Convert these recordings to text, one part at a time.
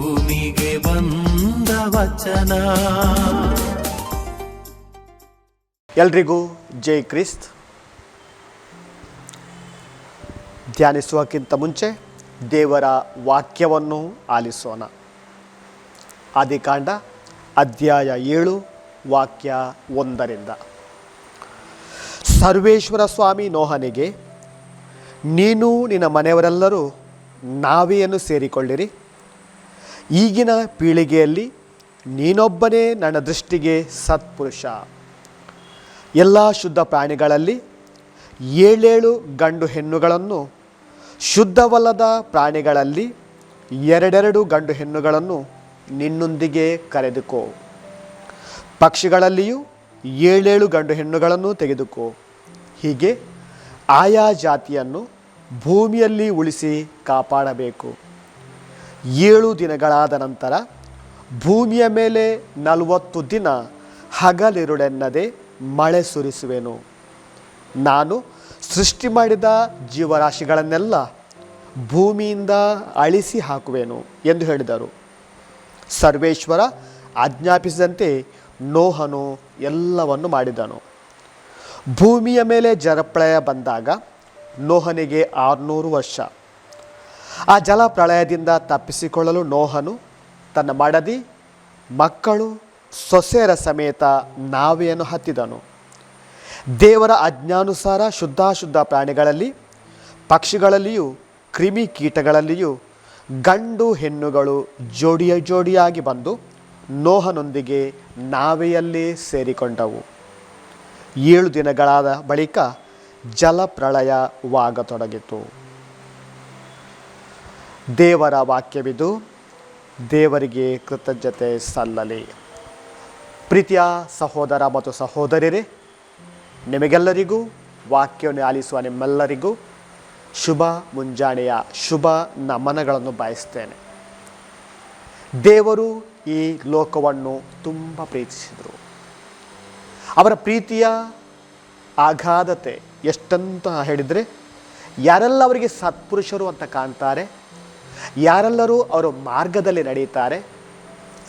ಭೂಮಿಗೆ ಬಂದ ವಚನ. ಎಲ್ರಿಗೂ ಜೈ ಕ್ರಿಸ್ತ್. ಧ್ಯಾನಿಸುವಕ್ಕಿಂತ ಮುಂಚೆ ದೇವರ ವಾಕ್ಯವನ್ನು ಆಲಿಸೋಣ. ಆದಿಕಾಂಡ ಅಧ್ಯಾಯ ಏಳು, ವಾಕ್ಯ ಒಂದರಿಂದ. ಸರ್ವೇಶ್ವರ ಸ್ವಾಮಿ ನೋಹನಿಗೆ, ನೀನು ನಿನ್ನ ಮನೆಯವರೆಲ್ಲರೂ ನಾವೆಯನ್ನು ಸೇರಿಕೊಳ್ಳಿರಿ. ಈಗಿನ ಪೀಳಿಗೆಯಲ್ಲಿ ನೀನೊಬ್ಬನೇ ನನ್ನ ದೃಷ್ಟಿಗೆ ಸತ್ಪುರುಷ. ಎಲ್ಲ ಶುದ್ಧ ಪ್ರಾಣಿಗಳಲ್ಲಿ ಏಳೇಳು ಗಂಡು ಹೆಣ್ಣುಗಳನ್ನು, ಶುದ್ಧವಲ್ಲದ ಪ್ರಾಣಿಗಳಲ್ಲಿ ಎರಡೆರಡು ಗಂಡು ಹೆಣ್ಣುಗಳನ್ನು ನಿನ್ನೊಂದಿಗೆ ಕರೆದುಕೋ. ಪಕ್ಷಿಗಳಲ್ಲಿಯೂ ಏಳೇಳು ಗಂಡು ಹೆಣ್ಣುಗಳನ್ನು ತೆಗೆದುಕೋ. ಹೀಗೆ ಆಯಾ ಜಾತಿಯನ್ನು ಭೂಮಿಯಲ್ಲಿ ಉಳಿಸಿ ಕಾಪಾಡಬೇಕು. ಏಳು ದಿನಗಳಾದ ನಂತರ ಭೂಮಿಯ ಮೇಲೆ ನಲವತ್ತು ದಿನ ಹಗಲಿರುಳೆನ್ನದೆ ಮಳೆ ಸುರಿಸುವೆನು. ನಾನು ಸೃಷ್ಟಿ ಮಾಡಿದ ಜೀವರಾಶಿಗಳನ್ನೆಲ್ಲ ಭೂಮಿಯಿಂದ ಅಳಿಸಿ ಹಾಕುವೆನು ಎಂದು ಹೇಳಿದರು. ಸರ್ವೇಶ್ವರ ಆಜ್ಞಾಪಿಸಿದಂತೆ ನೋಹನು ಎಲ್ಲವನ್ನು ಮಾಡಿದನು. ಭೂಮಿಯ ಮೇಲೆ ಜಲಪ್ರಳಯ ಬಂದಾಗ ನೋಹನಿಗೆ ಆರುನೂರು ವರ್ಷ. ಆ ಜಲಪ್ರಳಯದಿಂದ ತಪ್ಪಿಸಿಕೊಳ್ಳಲು ನೋಹನು ತನ್ನ ಮಡದಿ, ಮಕ್ಕಳು, ಸೊಸೆಯರ ಸಮೇತ ನಾವೆಯನ್ನು ಹತ್ತಿದನು. ದೇವರ ಅಜ್ಞಾನುಸಾರ ಶುದ್ಧಾಶುದ್ಧ ಪ್ರಾಣಿಗಳಲ್ಲಿ, ಪಕ್ಷಿಗಳಲ್ಲಿಯೂ, ಕ್ರಿಮಿ ಕೀಟಗಳಲ್ಲಿಯೂ, ಗಂಡು ಹೆಣ್ಣುಗಳು ಜೋಡಿಯ ಜೋಡಿಯಾಗಿ ಬಂದು ನೋಹನೊಂದಿಗೆ ನಾವೆಯಲ್ಲೇ ಸೇರಿಕೊಂಡವು. ಏಳು ದಿನಗಳಾದ ಬಳಿಕ ಜಲಪ್ರಳಯವಾಗತೊಡಗಿತು. ದೇವರ ವಾಕ್ಯವಿದು, ದೇವರಿಗೆ ಕೃತಜ್ಞತೆ ಸಲ್ಲಲಿ. ಪ್ರೀತಿಯ ಸಹೋದರ ಮತ್ತು ಸಹೋದರಿಯರೇ, ನಿಮಗೆಲ್ಲರಿಗೂ, ವಾಕ್ಯವನ್ನು ಆಲಿಸುವ ನಿಮ್ಮೆಲ್ಲರಿಗೂ ಶುಭ ಮುಂಜಾನೆಯ ಶುಭ ನಮನಗಳನ್ನು ಬಯಸ್ತೇನೆ. ದೇವರು ಈ ಲೋಕವನ್ನು ತುಂಬ ಪ್ರೀತಿಸಿದರು. ಅವರ ಪ್ರೀತಿಯ ಆಘಾದತೆ ಎಷ್ಟಂತ ಹೇಳಿದರೆ, ಯಾರೆಲ್ಲ ಅವರಿಗೆ ಸತ್ಪುರುಷರು ಅಂತ ಕಾಣ್ತಾರೆ ಯಾರೆಲ್ಲರೂ ಅವರ ಮಾರ್ಗದಲ್ಲಿ ನಡೀತಾರೆ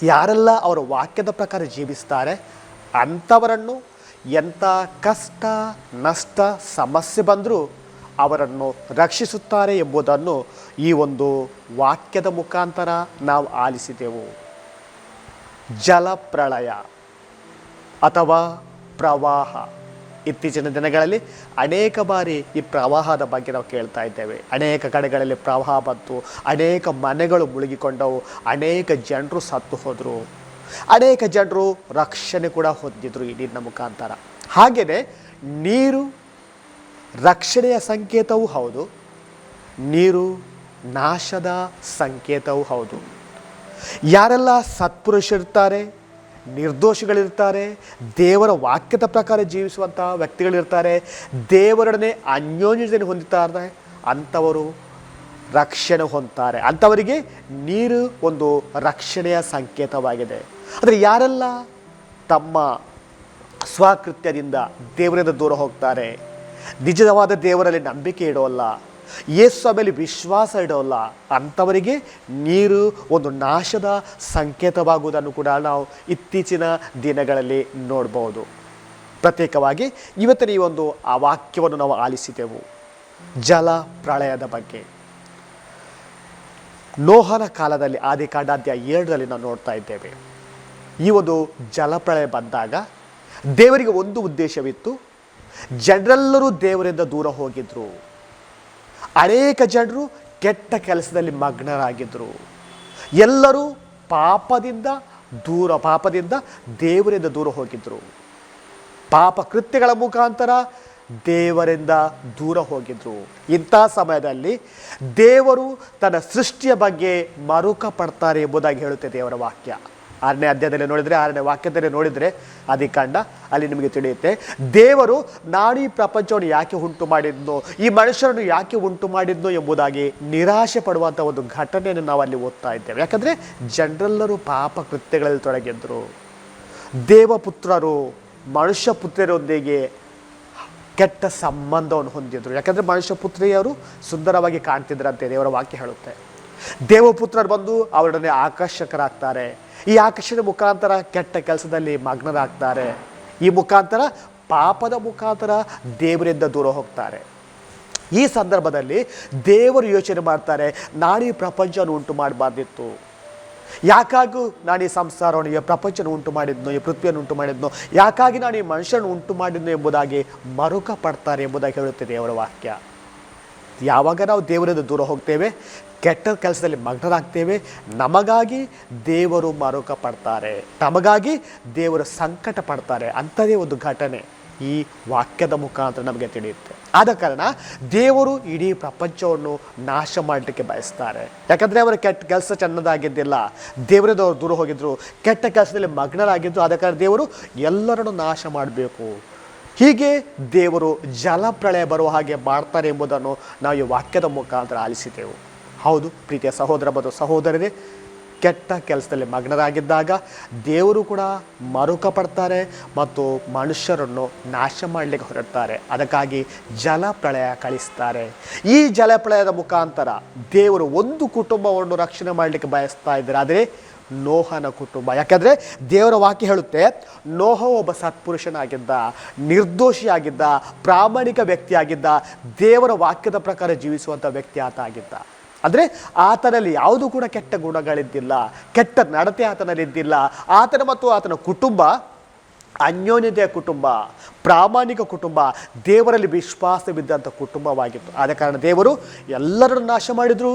ಯಾರೆಲ್ಲ ಅವರ ವಾಕ್ಯದ ಪ್ರಕಾರ ಜೀವಿಸ್ತಾರೆ, ಅಂಥವರನ್ನು ಎಂಥ ಕಷ್ಟ, ನಷ್ಟ, ಸಮಸ್ಯೆ ಬಂದರೂ ಅವರನ್ನು ರಕ್ಷಿಸುತ್ತಾರೆ ಎಂಬುದನ್ನು ಈ ಒಂದು ವಾಕ್ಯದ ಮುಖಾಂತರ ನಾವು ಆಲಿಸಿದೆವು. ಜಲಪ್ರಳಯ ಅಥವಾ ಪ್ರವಾಹ. ಇತ್ತೀಚಿನ ದಿನಗಳಲ್ಲಿ ಅನೇಕ ಬಾರಿ ಈ ಪ್ರವಾಹದ ಬಗ್ಗೆ ನಾವು ಕೇಳ್ತಾ ಇದ್ದೇವೆ. ಅನೇಕ ಕಡೆಗಳಲ್ಲಿ ಪ್ರವಾಹ ಬಂತು, ಅನೇಕ ಮನೆಗಳು ಮುಳುಗಿಕೊಂಡವು, ಅನೇಕ ಜನರು ಸತ್ತು ಹೋದರು. ಅನೇಕ ಜನರು ರಕ್ಷಣೆ ಕೂಡ ಹೊಂದಿದ್ರು ಈ ನೀರಿನ ಮುಖಾಂತರ. ಹಾಗೆಯೇ ನೀರು ರಕ್ಷಣೆಯ ಸಂಕೇತವೂ ಹೌದು, ನೀರು ನಾಶದ ಸಂಕೇತವೂ ಹೌದು. ಯಾರೆಲ್ಲ ಸತ್ಪುರುಷರಿರ್ತಾರೆ? ನಿರ್ದೋಷಿಗಳಿರ್ತಾರೆ, ದೇವರ ವಾಕ್ಯದ ಪ್ರಕಾರ ಜೀವಿಸುವಂಥ ವ್ಯಕ್ತಿಗಳಿರ್ತಾರೆ, ದೇವರೊಡನೆ ಅನ್ಯೋನ್ಯತೆಯನ್ನು ಹೊಂದುತ್ತಾರೆ ಅಂಥವರು ರಕ್ಷಣೆ ಹೊಂದ್ತಾರೆ. ಅಂಥವರಿಗೆ ನೀರು ಒಂದು ರಕ್ಷಣೆಯ ಸಂಕೇತವಾಗಿದೆ. ಆದರೆ ಯಾರೆಲ್ಲ ತಮ್ಮ ಸ್ವಕೃತ್ಯದಿಂದ ದೇವರಿಂದ ದೂರ ಹೋಗ್ತಾರೆ? ನಿಜವಾದ ದೇವರಲ್ಲಿ ನಂಬಿಕೆ ಇಡೋಲ್ಲ. ಯೇಸು ಮೇಲೆ ವಿಶ್ವಾಸ ಇಡೋಲ್ಲ. ಅಂಥವರಿಗೆ ನೀರು ಒಂದು ನಾಶದ ಸಂಕೇತವಾಗುವುದನ್ನು ಕೂಡ ನಾವು ಇತ್ತೀಚಿನ ದಿನಗಳಲ್ಲಿ ನೋಡ್ಬೋದು. ಪ್ರತ್ಯೇಕವಾಗಿ ಇವತ್ತಿನ ಈ ಒಂದು, ಆ ವಾಕ್ಯವನ್ನು ನಾವು ಆಲಿಸಿದೆವು. ಜಲ ಪ್ರಳಯದ ಬಗ್ಗೆ. ನೋಹನ ಕಾಲದಲ್ಲಿ ಆದಿಕಾಂಡಾಧ್ಯಾಯ ಎರಡರಲ್ಲಿ ನಾವು ನೋಡ್ತಾ ಇದ್ದೇವೆ. ಈ ಒಂದು ಜಲಪ್ರಳಯ ಬಂದಾಗ ದೇವರಿಗೆ ಒಂದು ಉದ್ದೇಶವಿತ್ತು. ಜನರೆಲ್ಲರೂ ದೇವರಿಂದ ದೂರ ಹೋಗಿದ್ರು. ಅನೇಕ ಜನರು ಕೆಟ್ಟ ಕೆಲಸದಲ್ಲಿ ಮಗ್ನರಾಗಿದ್ದರು. ಎಲ್ಲರೂ ಪಾಪದಿಂದ ದೂರ, ಪಾಪದಿಂದ ದೇವರಿಂದ ದೂರ ಹೋಗಿದ್ದರು ಪಾಪ ಕೃತ್ಯಗಳ ಮುಖಾಂತರ ದೇವರಿಂದ ದೂರ ಹೋಗಿದ್ರು. ಇಂಥ ಸಮಯದಲ್ಲಿ ದೇವರು ತನ್ನ ಸೃಷ್ಟಿಯ ಬಗ್ಗೆ ಮರುಕ ಪಡ್ತಾರೆ ಎಂಬುದಾಗಿ ಹೇಳುತ್ತೆ ದೇವರ ವಾಕ್ಯ. ಆರನೇ ಅಧ್ಯಾಯದಲ್ಲಿ ನೋಡಿದರೆ, ಆರನೇ ವಾಕ್ಯದಲ್ಲಿ ನೋಡಿದರೆ ಅಧಿಕಾಂಡ ಅಲ್ಲಿ ನಿಮಗೆ ತಿಳಿಯುತ್ತೆ. ದೇವರು ನಾನು ಪ್ರಪಂಚವನ್ನು ಯಾಕೆ ಉಂಟು ಮಾಡಿದ್ನೋ, ಈ ಮನುಷ್ಯರನ್ನು ಯಾಕೆ ಉಂಟು ಮಾಡಿದ್ನೋ ಎಂಬುದಾಗಿ ನಿರಾಶೆ ಪಡುವಂಥ ಒಂದು ಘಟನೆಯನ್ನು ನಾವು ಅಲ್ಲಿ ಓದ್ತಾ ಇದ್ದೇವೆ. ಯಾಕಂದರೆ ಜನರೆಲ್ಲರೂ ಪಾಪ ಕೃತ್ಯಗಳಲ್ಲಿ ತೊಡಗಿದ್ರು. ದೇವಪುತ್ರರು, ಮನುಷ್ಯ ಪುತ್ರರೊಂದಿಗೆ ಕೆಟ್ಟ ಸಂಬಂಧವನ್ನು ಹೊಂದಿದ್ರು. ಯಾಕಂದರೆ ಮನುಷ್ಯ ಪುತ್ರಿಯರು ಸುಂದರವಾಗಿ ಕಾಣ್ತಿದ್ರಂತೆ, ದೇವರ ವಾಕ್ಯ ಹೇಳುತ್ತೆ. ದೇವಪುತ್ರರು ಬಂದು ಅವರೊಡನೆ ಆಕರ್ಷಕರಾಗ್ತಾರೆ. ಈ ಆಕರ್ಷಣೆ ಮುಖಾಂತರ ಕೆಟ್ಟ ಕೆಲಸದಲ್ಲಿ ಮಗ್ನರಾಗ್ತಾರೆ. ಈ ಮುಖಾಂತರ ಪಾಪದ ಮುಖಾಂತರ ದೇವರಿಂದ ದೂರ ಹೋಗ್ತಾರೆ. ಈ ಸಂದರ್ಭದಲ್ಲಿ ದೇವರು ಯೋಚನೆ ಮಾಡ್ತಾರೆ, ನಾನು ಈ ಪ್ರಪಂಚವನ್ನು ಉಂಟು ಮಾಡಬಾರ್ದಿತ್ತು. ಯಾಕಾಗೂ ನಾನು ಈ ಸಂಸಾರವನ್ನು, ಈ ಪ್ರಪಂಚನ ಉಂಟು ಮಾಡಿದ್ನೋ, ಈ ಪೃಥ್ವಿಯನ್ನು ಉಂಟು ಮಾಡಿದ್ನೋ, ಯಾಕಾಗಿ ನಾನು ಈ ಮನುಷ್ಯನ ಉಂಟು ಮಾಡಿದ್ನೋ ಎಂಬುದಾಗಿ ಮರುಕ ಪಡ್ತಾರೆ ಎಂಬುದಾಗಿ ಹೇಳುತ್ತೆ ದೇವರ ವಾಕ್ಯ. ಯಾವಾಗ ನಾವು ದೇವರಿಂದ ದೂರ ಹೋಗ್ತೇವೆ? ಕೆಟ್ಟ ಕೆಲಸದಲ್ಲಿ ಮಗ್ನರಾಗ್ತೇವೆ. ನಮಗಾಗಿ ದೇವರು ಮರುಕ ಪಡ್ತಾರೆ ನಮಗಾಗಿ ದೇವರು ಸಂಕಟ ಪಡ್ತಾರೆ ಅಂಥದೇ ಒಂದು ಘಟನೆ ಈ ವಾಕ್ಯದ ಮುಖಾಂತರ ನಮಗೆ ತಿಳಿಯುತ್ತೆ. ಆದ ಕಾರಣ ದೇವರು ಇಡೀ ಪ್ರಪಂಚವನ್ನು ನಾಶ ಮಾಡಲಿಕ್ಕೆ ಬಯಸ್ತಾರೆ. ಯಾಕಂದರೆ ಅವರ ಕೆಟ್ಟ ಕೆಲಸ ಚೆನ್ನದಾಗಿದ್ದಿಲ್ಲ. ದೇವರದವರು ದೂರ ಹೋಗಿದ್ರು. ಕೆಟ್ಟ ಕೆಲಸದಲ್ಲಿ ಮಗ್ನರಾಗಿದ್ದು ಆದ ಕಾರಣ ದೇವರು ಎಲ್ಲರನ್ನು ನಾಶ ಮಾಡಬೇಕು. ಹೀಗೆ ದೇವರು ಜಲಪ್ರಳಯ ಬರುವ ಹಾಗೆ ಮಾಡ್ತಾರೆ ಎಂಬುದನ್ನು ನಾವು ಈ ವಾಕ್ಯದ ಮುಖಾಂತರ ಆಲಿಸಿದೆವು. ಹೌದು, ಪ್ರೀತಿಯ ಸಹೋದರ ಮತ್ತು ಸಹೋದರರೇ, ಕೆಟ್ಟ ಕೆಲಸದಲ್ಲಿ ಮಗ್ನರಾಗಿದ್ದಾಗ ದೇವರು ಕೂಡ ಮರುಕ ಪಡ್ತಾರೆ ಮತ್ತು ಮನುಷ್ಯರನ್ನು ನಾಶ ಮಾಡಲಿಕ್ಕೆ ಹೊರಡ್ತಾರೆ. ಅದಕ್ಕಾಗಿ ಜಲಪ್ರಳಯ ಕಳಿಸ್ತಾರೆ. ಈ ಜಲಪ್ರಳಯದ ಮುಖಾಂತರ ದೇವರು ಒಂದು ಕುಟುಂಬವನ್ನು ರಕ್ಷಣೆ ಮಾಡಲಿಕ್ಕೆ ಬಯಸ್ತಾ ಇದ್ದಾರೆ. ಆದರೆ ನೋಹನ ಕುಟುಂಬ, ಯಾಕೆಂದರೆ ದೇವರ ವಾಕ್ಯ ಹೇಳುತ್ತೆ, ನೋಹ ಒಬ್ಬ ಸತ್ಪುರುಷನಾಗಿದ್ದ, ನಿರ್ದೋಷಿಯಾಗಿದ್ದ, ಪ್ರಾಮಾಣಿಕ ವ್ಯಕ್ತಿಯಾಗಿದ್ದ, ದೇವರ ವಾಕ್ಯದ ಪ್ರಕಾರ ಜೀವಿಸುವಂಥ ವ್ಯಕ್ತಿ ಆತ ಆಗಿದ್ದ. ಅಂದರೆ ಆತನಲ್ಲಿ ಯಾವುದು ಕೂಡ ಕೆಟ್ಟ ಗುಣಗಳಿದ್ದಿಲ್ಲ, ಕೆಟ್ಟ ನಡತೆ ಆತನಲ್ಲಿದ್ದಿಲ್ಲ. ಆತನ ಮತ್ತು ಆತನ ಕುಟುಂಬ, ಅನ್ಯೋನ್ಯತೆಯ ಕುಟುಂಬ, ಪ್ರಾಮಾಣಿಕ ಕುಟುಂಬ, ದೇವರಲ್ಲಿ ವಿಶ್ವಾಸವಿದ್ದಂಥ ಕುಟುಂಬವಾಗಿತ್ತು. ಆದ ಕಾರಣ ದೇವರು ಎಲ್ಲರನ್ನು ನಾಶ ಮಾಡಿದ್ರು.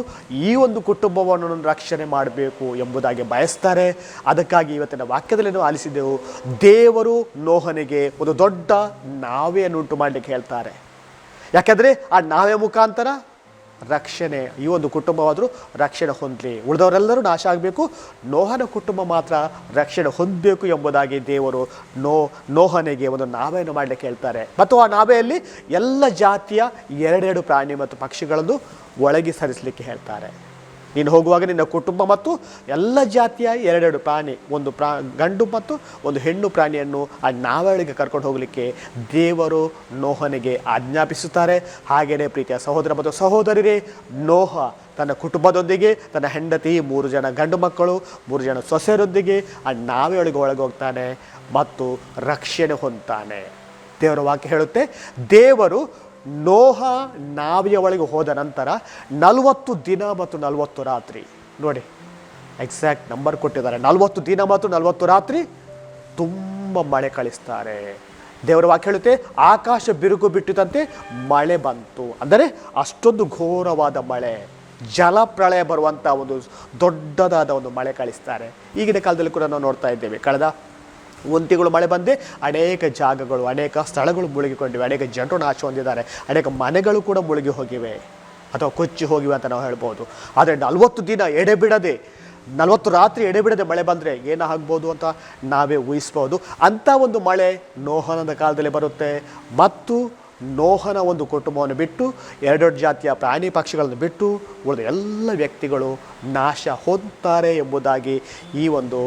ಈ ಒಂದು ಕುಟುಂಬವನ್ನು ರಕ್ಷಣೆ ಮಾಡಬೇಕು ಎಂಬುದಾಗಿ ಬಯಸ್ತಾರೆ. ಅದಕ್ಕಾಗಿ ಇವತ್ತಿನ ವಾಕ್ಯದಲ್ಲಿ ನಾವು ಆಲಿಸಿದೆವು, ದೇವರು ನೋಹನಿಗೆ ಒಂದು ದೊಡ್ಡ ನಾವೆಯನ್ನು ಉಂಟು ಮಾಡಲಿಕ್ಕೆ ಹೇಳ್ತಾರೆ. ಯಾಕೆಂದರೆ ಆ ನಾವೆ ಮುಖಾಂತರ ರಕ್ಷಣೆ, ಈ ಒಂದು ಕುಟುಂಬವಾದರೂ ರಕ್ಷಣೆ ಹೊಂದಲಿ. ಉಳಿದವರೆಲ್ಲರೂ ನಾಶ ಆಗಬೇಕು. ನೋಹನ ಕುಟುಂಬ ಮಾತ್ರ ರಕ್ಷಣೆ ಹೊಂದಬೇಕು ಎಂಬುದಾಗಿ ದೇವರು ನೋ, ನೋಹನಿಗೆ ಒಂದು ನಾವೆಯನ್ನು ಮಾಡಲಿಕ್ಕೆ ಹೇಳ್ತಾರೆ. ಮತ್ತು ಆ ನಾವೆಯಲ್ಲಿ ಎಲ್ಲ ಜಾತಿಯ ಎರಡೆರಡು ಪ್ರಾಣಿ ಮತ್ತು ಪಕ್ಷಿಗಳನ್ನು ಒಳಗೆ ಸರಿಸಲಿಕ್ಕೆ ಹೇಳ್ತಾರೆ. ನೀನು ಹೋಗುವಾಗ ನಿನ್ನ ಕುಟುಂಬ ಮತ್ತು ಎಲ್ಲ ಜಾತಿಯ ಎರಡೆರಡು ಪ್ರಾಣಿ, ಒಂದು ಪ್ರಾ, ಗಂಡು ಮತ್ತು ಒಂದು ಹೆಣ್ಣು ಪ್ರಾಣಿಯನ್ನು ಆ ನಾವಳಿಗೆ ಕರ್ಕೊಂಡು ಹೋಗಲಿಕ್ಕೆ ದೇವರು ನೋಹನಿಗೆ ಆಜ್ಞಾಪಿಸುತ್ತಾರೆ. ಹಾಗೆಯೇ ಪ್ರೀತಿಯ ಸಹೋದರ ಮತ್ತು ಸಹೋದರಿರೇ, ನೋಹ ತನ್ನ ಕುಟುಂಬದೊಂದಿಗೆ, ತನ್ನ ಹೆಂಡತಿ, ಮೂರು ಜನ ಗಂಡು ಮಕ್ಕಳು, ಮೂರು ಜನ ಸೊಸೆಯರೊಂದಿಗೆ ಆ ನಾವೆಯೊಳಗೆ ಒಳಗೆ ಹೋಗ್ತಾನೆ ಮತ್ತು ರಕ್ಷಣೆ ಹೊಂದ್ತಾನೆ. ದೇವರ ವಾಕ್ಯ ಹೇಳುತ್ತೆ, ದೇವರು ನೋಹ ನಾವಿಯ ಒಳಗೆ ಹೋದ ನಂತರ ನಲವತ್ತು ದಿನ ಮತ್ತು ನಲವತ್ತು ರಾತ್ರಿ. ನೋಡಿ ಎಕ್ಸಾಕ್ಟ್ ನಂಬರ್ ಕೊಟ್ಟಿದ್ದಾರೆ. ನಲವತ್ತು ದಿನ ಮತ್ತು ನಲವತ್ತು ರಾತ್ರಿ ತುಂಬ ಮಳೆ ಕಳಿಸ್ತಾರೆ. ದೇವರ ವಾಕ್ಯ ಹೇಳುತ್ತೆ, ಆಕಾಶ ಬಿರುಗು ಬಿಟ್ಟಿದಂತೆ ಮಳೆ ಬಂತು. ಅಂದರೆ ಅಷ್ಟೊಂದು ಘೋರವಾದ ಮಳೆ, ಜಲಪ್ರಳಯ ಬರುವಂಥ ಒಂದು ದೊಡ್ಡದಾದ ಒಂದು ಮಳೆ ಕಳಿಸ್ತಾರೆ. ಈಗಿನ ಕಾಲದಲ್ಲಿ ಕೂಡ ನಾವು ನೋಡ್ತಾ ಇದ್ದೇವೆ. ಕಳೆದ ಒಂದು ತಿಂಗಳು ಮಳೆ ಬಂದೆ ಅನೇಕ ಜಾಗಗಳು, ಅನೇಕ ಸ್ಥಳಗಳು ಮುಳುಗಿಕೊಂಡಿವೆ, ಅನೇಕ ಜನರು ನಾಶ ಹೊಂದಿದ್ದಾರೆ, ಅನೇಕ ಮನೆಗಳು ಕೂಡ ಮುಳುಗಿ ಹೋಗಿವೆ ಅಥವಾ ಕೊಚ್ಚಿ ಹೋಗಿವೆ ಅಂತ ನಾವು ಹೇಳ್ಬೋದು. ಆದರೆ ನಲವತ್ತು ದಿನ ಎಡೆಬಿಡದೆ, ನಲವತ್ತು ರಾತ್ರಿ ಎಡೆಬಿಡದೆ ಮಳೆ ಬಂದರೆ ಏನಾಗ್ಬೋದು ಅಂತ ನಾವೇ ಊಹಿಸ್ಬೋದು. ಅಂಥ ಒಂದು ಮಳೆ ನೋಹನದ ಕಾಲದಲ್ಲಿ ಬರುತ್ತೆ. ಮತ್ತು ನೋಹನ ಒಂದು ಕುಟುಂಬವನ್ನು ಬಿಟ್ಟು, ಎರಡೆರಡು ಜಾತಿಯ ಪ್ರಾಣಿ ಪಕ್ಷಿಗಳನ್ನು ಬಿಟ್ಟು, ಉಳಿದ ಎಲ್ಲ ವ್ಯಕ್ತಿಗಳು ನಾಶ ಹೊಂದ್ತಾರೆ ಎಂಬುದಾಗಿ ಈ ಒಂದು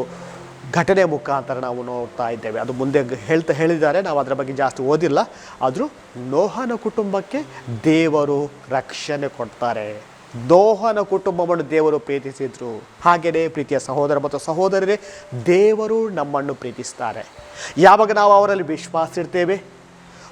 ಘಟನೆ ಮುಖಾಂತರ ನಾವು ನೋಡ್ತಾ ಇದ್ದೇವೆ. ಅದು ಮುಂದೆ ಹೇಳ್ತಾ ಹೇಳಿದ್ದಾರೆ. ನಾವು ಅದರ ಬಗ್ಗೆ ಜಾಸ್ತಿ ಓದಿಲ್ಲ. ಆದರೂ ನೋಹನ ಕುಟುಂಬಕ್ಕೆ ದೇವರು ರಕ್ಷಣೆ ಕೊಡ್ತಾರೆ. ನೋಹನ ಕುಟುಂಬವನ್ನು ದೇವರು ಪ್ರೀತಿಸಿದ್ರು. ಹಾಗೆಯೇ ಪ್ರೀತಿಯ ಸಹೋದರ ಮತ್ತು ಸಹೋದರರೇ, ದೇವರು ನಮ್ಮನ್ನು ಪ್ರೀತಿಸ್ತಾರೆ. ಯಾವಾಗ ನಾವು ಅವರಲ್ಲಿ ವಿಶ್ವಾಸ ಇಡ್ತೇವೆ?